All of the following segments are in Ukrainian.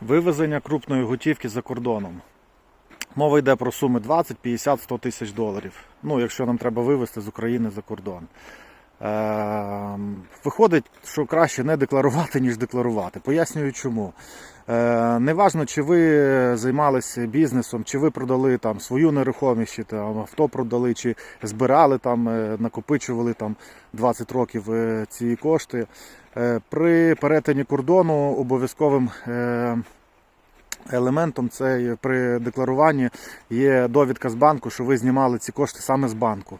Вивезення крупної готівки за кордоном. Мова йде про суми 20, 50, 100 тисяч доларів. Ну, якщо нам треба вивезти з України за кордон. Е, виходить, що краще не декларувати, ніж декларувати. Пояснюю чому. Е, неважно, чи ви займалися бізнесом, чи ви продали там свою нерухомість, чи там авто продали, чи збирали там, е, накопичували там 20 років е, ці кошти. При перетині кордону обов'язковим елементом це при декларуванні є довідка з банку, що ви знімали ці кошти саме з банку.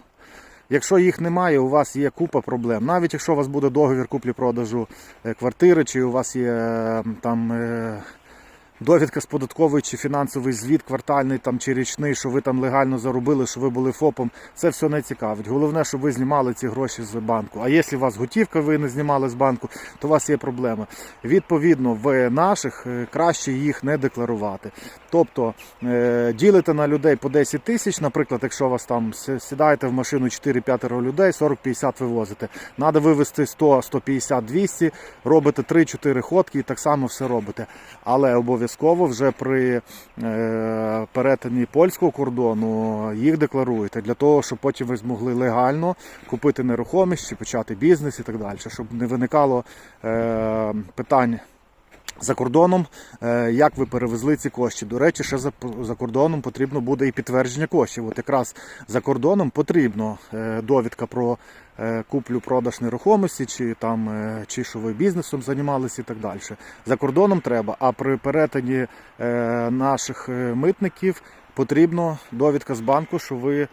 Якщо їх немає, у вас є купа проблем. Навіть якщо у вас буде договір куплі-продажу е, квартири, чи у вас є е, там е, довідка з податкової чи фінансовий звіт квартальний там, чи річний, що ви там легально заробили, що ви були ФОПом, це все не цікавить. Головне, щоб ви знімали ці гроші з банку. А якщо у вас готівка, ви не знімали з банку, то у вас є проблема. Відповідно, в наших е, краще їх не декларувати. Тобто е, ділите на людей по 10 тисяч, наприклад, якщо у вас там сідаєте в машину 4-5 людей, 40-50 вивозите. Треба вивезти 100, 150, 200, робите 3-4 ходки і так само все робите. Але обов'язково вже при е, перетині польського кордону їх декларуєте для того, щоб потім ви змогли легально купити нерухомість чи почати бізнес і так далі, щоб не виникало е, питань. За кордоном, е, як ви перевезли ці кошти. До речі, ще за, за кордоном потрібно буде і підтвердження коштів. От якраз за кордоном потрібно е, довідка про е, куплю-продаж нерухомості, чи там чи що ви бізнесом займалися і так далі. За кордоном треба, а при перетині наших митників потрібно довідка з банку, що ви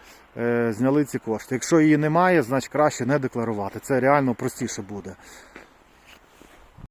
зняли ці кошти. Якщо її немає, значить краще не декларувати. Це реально простіше буде.